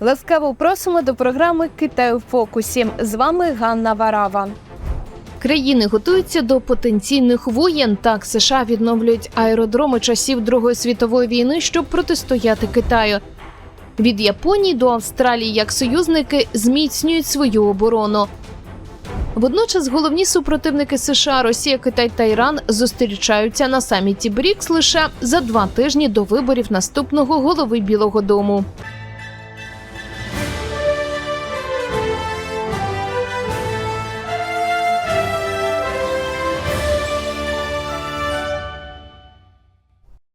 Ласкаво просимо до програми Китай у фокусі. З вами Ганна Варава. Країни готуються до потенційних воєн. Так, США відновлюють аеродроми часів Другої світової війни, щоб протистояти Китаю. Від Японії до Австралії як союзники зміцнюють свою оборону. Водночас головні супротивники США, Росія, Китай та Іран зустрічаються на саміті БРІКС лише за два тижні до виборів наступного голови Білого Дому.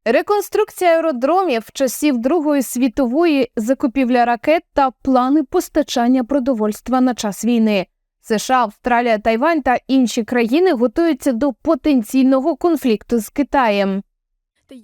Реконструкція аеродромів часів Другої світової закупівля ракет та плани постачання продовольства на час війни. США, Австралія, Тайвань та інші країни готуються до потенційного конфлікту з Китаєм.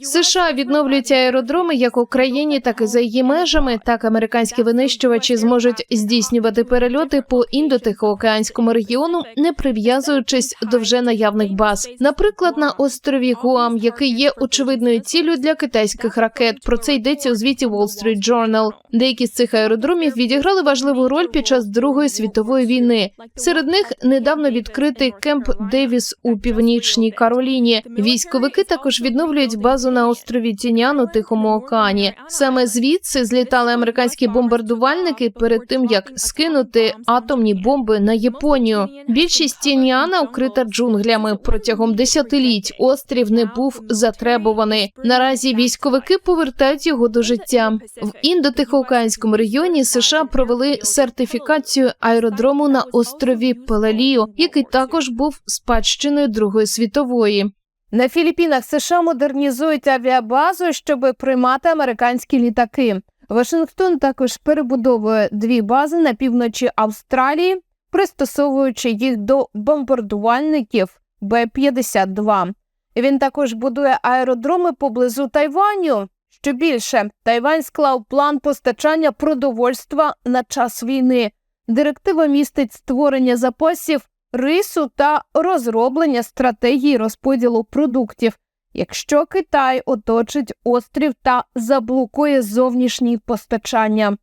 США відновлюють аеродроми як у країні, так і за її межами. Так американські винищувачі зможуть здійснювати перельоти по індотихоокеанському регіону, не прив'язуючись до вже наявних баз. Наприклад, на острові Гуам, який є очевидною ціллю для китайських ракет. Про це йдеться у звіті Wall Street Journal. Деякі з цих аеродромів відіграли важливу роль під час Другої світової війни. Серед них недавно відкритий кемп Девіс у північній Кароліні. Військовики також відновлюють базу на острові Тінян у Тихому океані. Саме звідси злітали американські бомбардувальники перед тим, як скинути атомні бомби на Японію. Більшість Тіняна укрита джунглями протягом десятиліть. Острів не був затребуваний. Наразі військовики повертають його до життя. В індотихоокеанському регіоні США провели сертифікацію аеродрому на острові Пелеліо, який також був спадщиною Другої світової. На Філіппінах США модернізують авіабазу, щоб приймати американські літаки. Вашингтон також перебудовує дві бази на півночі Австралії, пристосовуючи їх до бомбардувальників Б-52. Він також будує аеродроми поблизу Тайваню. Що більше, Тайвань склав план постачання продовольства на час війни. Директива містить створення запасів рису та розроблення стратегії розподілу продуктів, якщо Китай оточить острів та заблокує зовнішні постачання.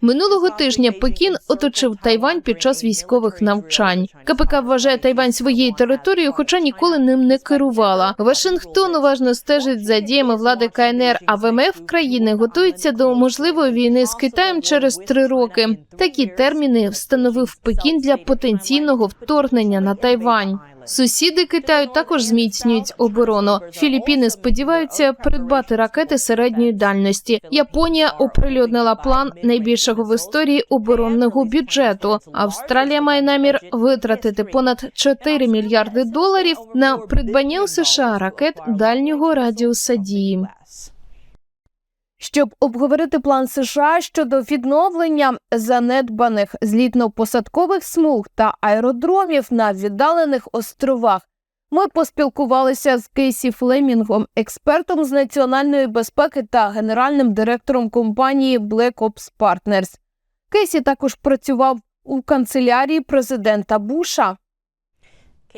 Минулого тижня Пекін оточив Тайвань під час військових навчань. КПК вважає Тайвань своєю територією, хоча ніколи ним не керувала. Вашингтон уважно стежить за діями влади КНР, а ВМФ країни готується до можливої війни з Китаєм через три роки. Такі терміни встановив Пекін для потенційного вторгнення на Тайвань. Сусіди Китаю також зміцнюють оборону. Філіппіни сподіваються придбати ракети середньої дальності. Японія оприлюднила план найбільшого в історії оборонного бюджету. Австралія має намір витратити понад 4 мільярди доларів на придбання у США ракет дальнього радіуса дії. Щоб обговорити план США щодо відновлення занедбаних злітно-посадкових смуг та аеродромів на віддалених островах, ми поспілкувалися з Кейсі Флемінгом, експертом з національної безпеки та генеральним директором компанії Black Ops Partners. Кейсі також працював у канцелярії президента Буша.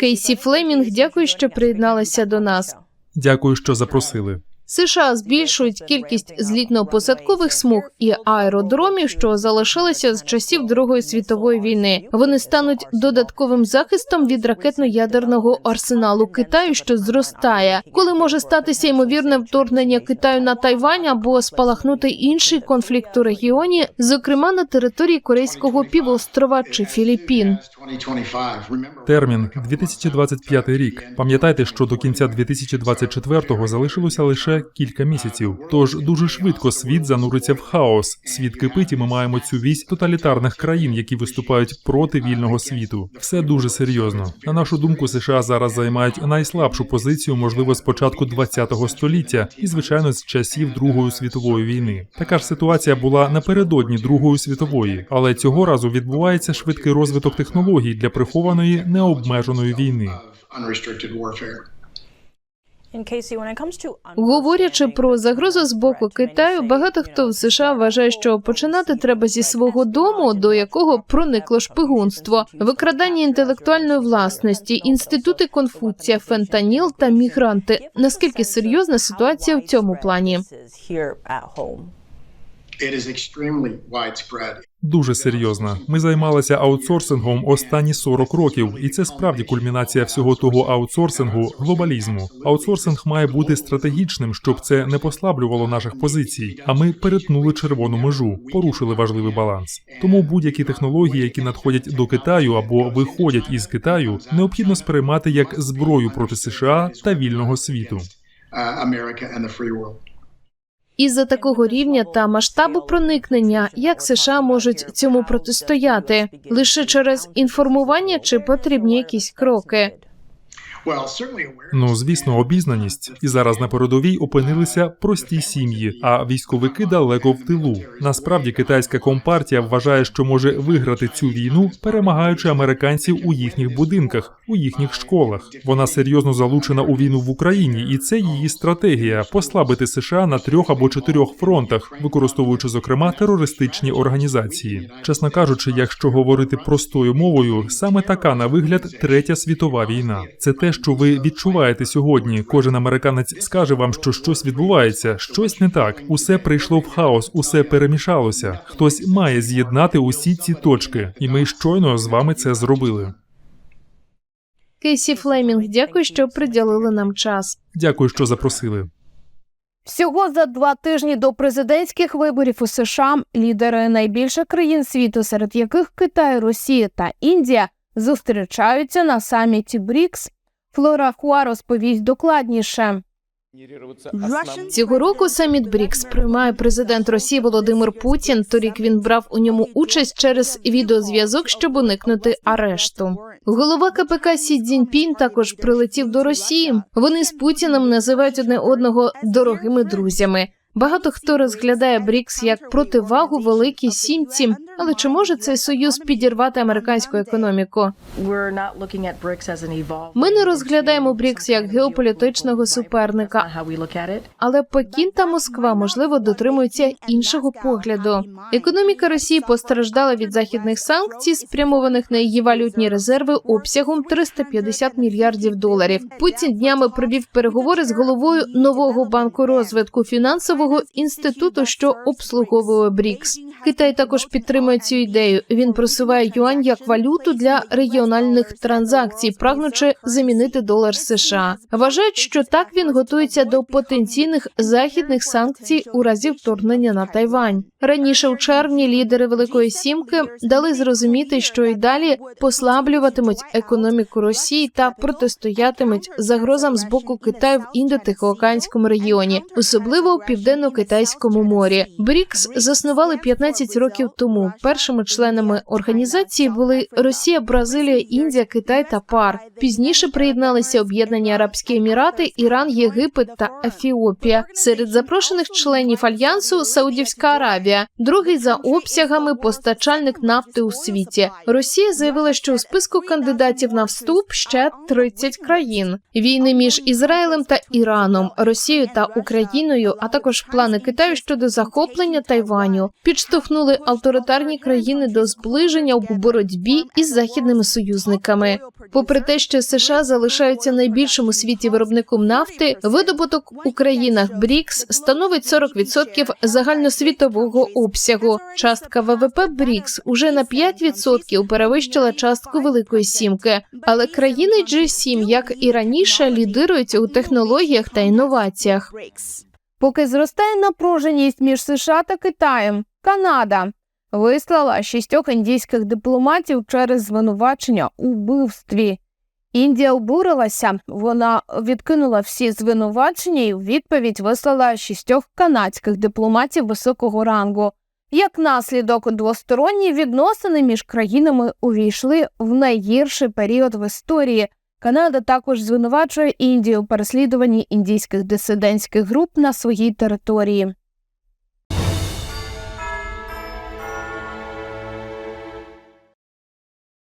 Кейсі Флемінг, дякую, що приєдналися до нас. Дякую, що запросили. США збільшують кількість злітно-посадкових смуг і аеродромів, що залишилися з часів Другої світової війни. Вони стануть додатковим захистом від ракетно-ядерного арсеналу Китаю, що зростає, коли може статися ймовірне вторгнення Китаю на Тайвань або спалахнути інший конфлікт у регіоні, зокрема на території Корейського півострова чи Філіппін. Термін 2025 рік. Пам'ятайте, що до кінця 2024-го залишилося лише кілька місяців. Тож дуже швидко світ зануриться в хаос. Світ кипить, і ми маємо цю вісь тоталітарних країн, які виступають проти вільного світу. Все дуже серйозно. На нашу думку, США зараз займають найслабшу позицію, можливо, з початку 20-го століття, і звичайно, з часів Другої світової війни. Така ж ситуація була напередодні Другої світової, але цього разу відбувається швидкий розвиток технологій для прихованої необмеженої війни. Говорячи про загрозу з боку Китаю, багато хто в США вважає, що починати треба зі свого дому, до якого проникло шпигунство, викрадання інтелектуальної власності, інститути Конфуція, фентаніл та мігранти. Наскільки серйозна ситуація в цьому плані? Дуже серйозна. Ми займалися аутсорсингом останні 40 років, і це справді кульмінація всього того аутсорсингу глобалізму. Аутсорсинг має бути стратегічним, щоб це не послаблювало наших позицій. А ми перетнули червону межу, порушили важливий баланс. Тому будь-які технології, які надходять до Китаю або виходять із Китаю, необхідно сприймати як зброю проти США та вільного світу. Uh, America and the free world. Із-за такого рівня та масштабу проникнення, як США можуть цьому протистояти лише через інформування чи потрібні якісь кроки? Ну, звісно, обізнаність. І зараз на передовій опинилися прості сім'ї, а військовики далеко в тилу. Насправді, китайська компартія вважає, що може виграти цю війну, перемагаючи американців у їхніх будинках, у їхніх школах. Вона серйозно залучена у війну в Україні, і це її стратегія послабити США на трьох або чотирьох фронтах, використовуючи зокрема терористичні організації. Чесно кажучи, якщо говорити простою мовою, саме така на вигляд третя світова війна. Це те, що ви відчуваєте сьогодні. Кожен американець скаже вам, що щось відбувається, щось не так. Усе прийшло в хаос, усе перемішалося. Хтось має з'єднати усі ці точки, і ми щойно з вами це зробили. Кейсі Флемінг, дякую, що приділили нам час. Дякую, що запросили. Всього за два тижні до президентських виборів у США лідери найбільших країн світу, серед яких Китай, Росія та Індія, зустрічаються на саміті БРІКС. Флора Хуа розповість докладніше. Цього року саміт БРІКС приймає президент Росії Володимир Путін. Торік він брав у ньому участь через відеозв'язок, щоб уникнути арешту. Голова КПК Сі Цзіньпінь також прилетів до Росії. Вони з Путіним називають одне одного дорогими друзями. Багато хто розглядає БРІКС як противагу великій сімці, але чи може цей союз підірвати американську економіку? Ми не розглядаємо БРІКС як геополітичного суперника, але Пекін та Москва можливо дотримуються іншого погляду. Економіка Росії постраждала від західних санкцій, спрямованих на її валютні резерви обсягом 350 мільярдів доларів. Путін днями провів переговори з головою нового банку розвитку фінансового інституту, що обслуговує БРІКС. Китай також підтримує цю ідею. Він просуває юань як валюту для регіональних транзакцій, прагнучи замінити долар США. Вважають, що так він готується до потенційних західних санкцій у разі вторгнення на Тайвань. Раніше у червні лідери Великої Сімки дали зрозуміти, що і далі послаблюватимуть економіку Росії та протистоятимуть загрозам з боку Китаю в індо-тихоокеанському регіоні, особливо у південно-китайському морі. БРІКС заснували 15 років тому. Першими членами організації були Росія, Бразилія, Індія, Китай та ПАР. Пізніше приєдналися Об'єднані Арабські Емірати, Іран, Єгипет та Ефіопія. Серед запрошених членів альянсу Саудівська Аравія, другий за обсягами постачальник нафти у світі. Росія заявила, що у списку кандидатів на вступ ще 30 країн. Війни між Ізраїлем та Іраном, Росією та Україною, а також плани Китаю щодо захоплення Тайваню, підштовхнули авторитарні країни до зближення у боротьбі із західними союзниками. Попри те, що США залишаються найбільшим у світі виробником нафти, видобуток у країнах БРІКС становить 40% загальносвітового обсягу. Частка ВВП БРІКС уже на 5% перевищила частку Великої Сімки. Але країни G7, як і раніше, лідирують у технологіях та інноваціях. Поки зростає напруженість між США та Китаєм, Канада вислала шістьох індійських дипломатів через звинувачення у вбивстві. Індія обурилася, вона відкинула всі звинувачення і у відповідь вислала шістьох канадських дипломатів високого рангу. Як наслідок, двосторонні відносини між країнами увійшли в найгірший період в історії. Канада також звинувачує Індію у переслідуванні індійських дисидентських груп на своїй території.